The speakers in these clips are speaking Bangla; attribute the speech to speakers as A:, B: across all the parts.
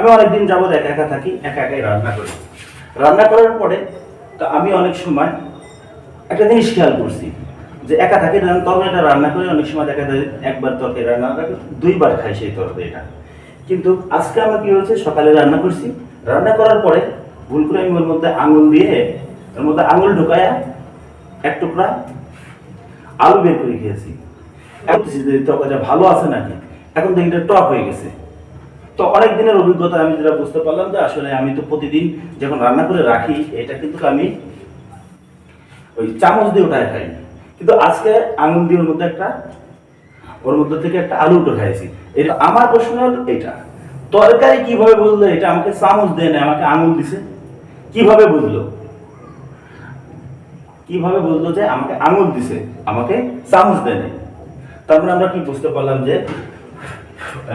A: আমি অনেকদিন যাবত একা একা থাকি, একা একাই রান্না করি। রান্না করার পরে তো আমি অনেক সময় একটা জিনিস খেয়াল করছি, যে একা থাকি তরকারিটা রান্না করে অনেক সময় দেখা যায় একবার তরকারি রান্না করে দুইবার খাই সেই তরকারিটা। কিন্তু আজকে আমার কি হয়েছে, সকালে রান্না করছি। রান্না করার পরে ভুল করে আমি ওর মধ্যে আঙুল দিয়ে, ওর মধ্যে আঙুল ঢুকায়া এক টুকরা আলু বের করে খেয়েছি। তরকারিটা ভালো আছে নাকি? এখন দেখি এটা টক হয়ে গেছে। তো অনেক দিনের অভিজ্ঞতা আমি যেটা বুঝতে পারলাম যে আসলে আমি তো প্রতিদিন যখন রান্না করে রাখি, এটা কিন্তু আমি ওই চামচ দিয়ে ওটাই খাই। কিন্তু আজকে আঙুল দিয়ে ওর মধ্যে একটা, ওর মধ্যে থেকে একটা আলু উঠে খাইছি। এটা আমার প্রশ্ন হলো এটা। তরকারি কীভাবে বুঝলো এটা আমাকে চামচ দেয় না আমাকে আঙুল দিছে। কীভাবে বুঝলো কীভাবে বুঝলো যে আমাকে আঙুল দিছে, আমাকে চামচ দেয় নাই। তারপরে আমরা কি বুঝতে পারলাম যে,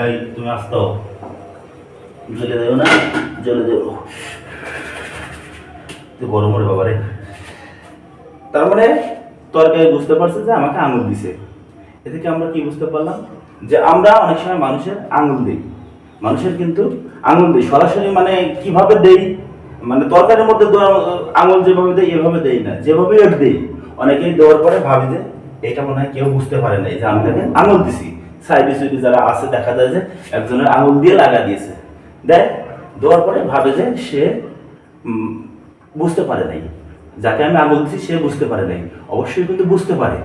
A: এই তুমি আসতো। জ্বলে দেবো না, জ্বলে দেবো গরম রে বাবারে। তার মানে তরকারি বুঝতে পারছে যে আমাকে আঙুল দিছে। এ থেকে আমরা কি বুঝতে পারলাম? যে আমরা অনেক সময় মানুষের আঙুল দিই। মানুষের কিন্তু আঙুল দিই। সরাসরি মানে কীভাবে দেই? মানে তরকারির মধ্যে আঙুল যেভাবে দেয় এভাবে দেই না। যেভাবে এক দেই। অনেকেই দেওয়ার পরে ভাবি যে, এটা মনে হয় কেউ বুঝতে পারে নাই যে আমি তাকে আঙুল দিছি। সাইডে সুইডে যারা আছে, দেখা যায় যে একজনের আঙুল দিয়ে লাগা দিয়েছে। দেয়, দেওয়ার পরে ভাবে যে সে বুঝতে পারে নাই। যাকে আমি আঙুল দিচ্ছি সে বুঝতে পারে নাই। অবশ্যই কিন্তু বুঝতে পারে।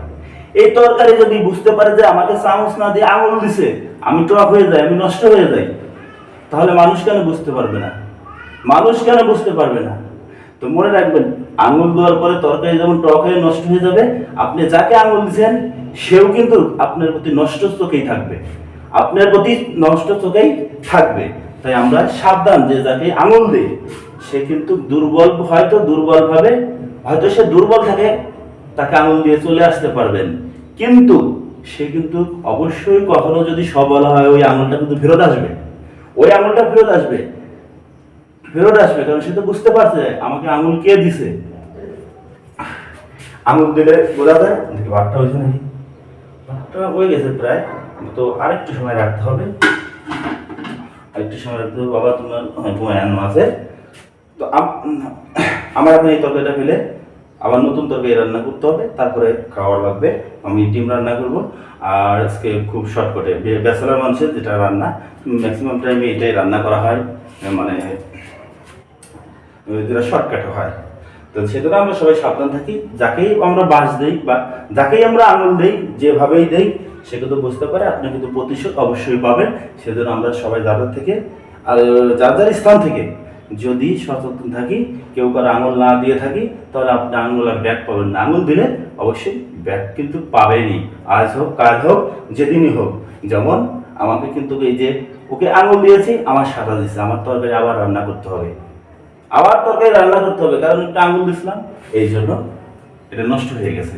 A: এই তরকারি যদি বুঝতে পারে যে আমাকে চামচ না দিয়ে আঙুল দিছে, আমি টক হয়ে যাই, আমি নষ্ট হয়ে যাই, তাহলে মানুষ কেন বুঝতে পারবে না? মানুষ কেন বুঝতে পারবে না? তো মনে রাখবেন আঙুল দেওয়ার পরে তরকারি যেমন টক হয়ে নষ্ট হয়ে যাবে, আপনি যাকে আঙুল দিচ্ছেন সেও কিন্তু আপনার প্রতি নষ্ট চোখেই থাকবে। আপনার প্রতি নষ্ট চোখেই থাকবে। তাই আমরা সাবধান যে যাকে আঙুল দিই, সে কিন্তু দুর্বল, হয়তো দুর্বল ভাবে, হয়তো সে দুর্বল থাকে, তাকে আঙুল দিয়ে চলে আসতে পারবেন। কিন্তু সে কিন্তু অবশ্যই কখনো যদি সবল হয়, ওই আঙুলটা কিন্তু ফেরত আসবে। ওই আঙুলটা ফেরত আসবে। ফেরত আসবে, কারণ সে তো বুঝতে পারছে আমাকে আঙুল কে দিছে। আঙুল দিলে বোঝা যায় ভাতটা হয়েছে নাকি? ভাতটা হয়ে গেছে প্রায়, তো আরেকটু সময় রাখতে হবে। আরেকটু সময় রাখতে হবে। বাবা তোমার হ্যাঁ, তোমার আছে। তো আম- আমার এখন এই তরকারিটা ফেলে আবার নতুন তরকারি রান্না করতে হবে। তারপরে খাওয়ার লাগবে। আমি ডিম রান্না করব। আর আজকে খুব শর্টকটে। ব্যাচেলার মানুষের যেটা রান্না ম্যাক্সিমাম টাইমে এটাই রান্না করা হয়। মানে যেটা শর্টকাটে হয়। তো সেজন্য আমরা সবাই সাবধান থাকি। যাকেই আমরা বাস দিই বা যাকেই আমরা আঙুল দিই যেভাবেই দেই সে কিন্তু বুঝতে পারে, আপনি কিন্তু প্রতিশোধ অবশ্যই পাবেন। সেজন্য আমরা সবাই যাদের থেকে, আর যার যার স্থান থেকে যদি সচেতন থাকি, কেউ কারও আঙুল না দিয়ে থাকি, তাহলে আপনি আঙুল আর ব্যাগ পাবেন না। আঙুল দিলে অবশ্যই ব্যাগ কিন্তু পাবেনি আজ হোক, কাল হোক, যেদিনই হোক। যেমন আমাকে কিন্তু এই যে ওকে আঙুল দিয়েছি, আমার সাদা দিচ্ছে আমার তরকারি আবার রান্না করতে হবে। আবার তরকারি রান্না করতে হবে, কারণ একটা আঙুল দিছিলাম এই জন্য এটা নষ্ট হয়ে গেছে।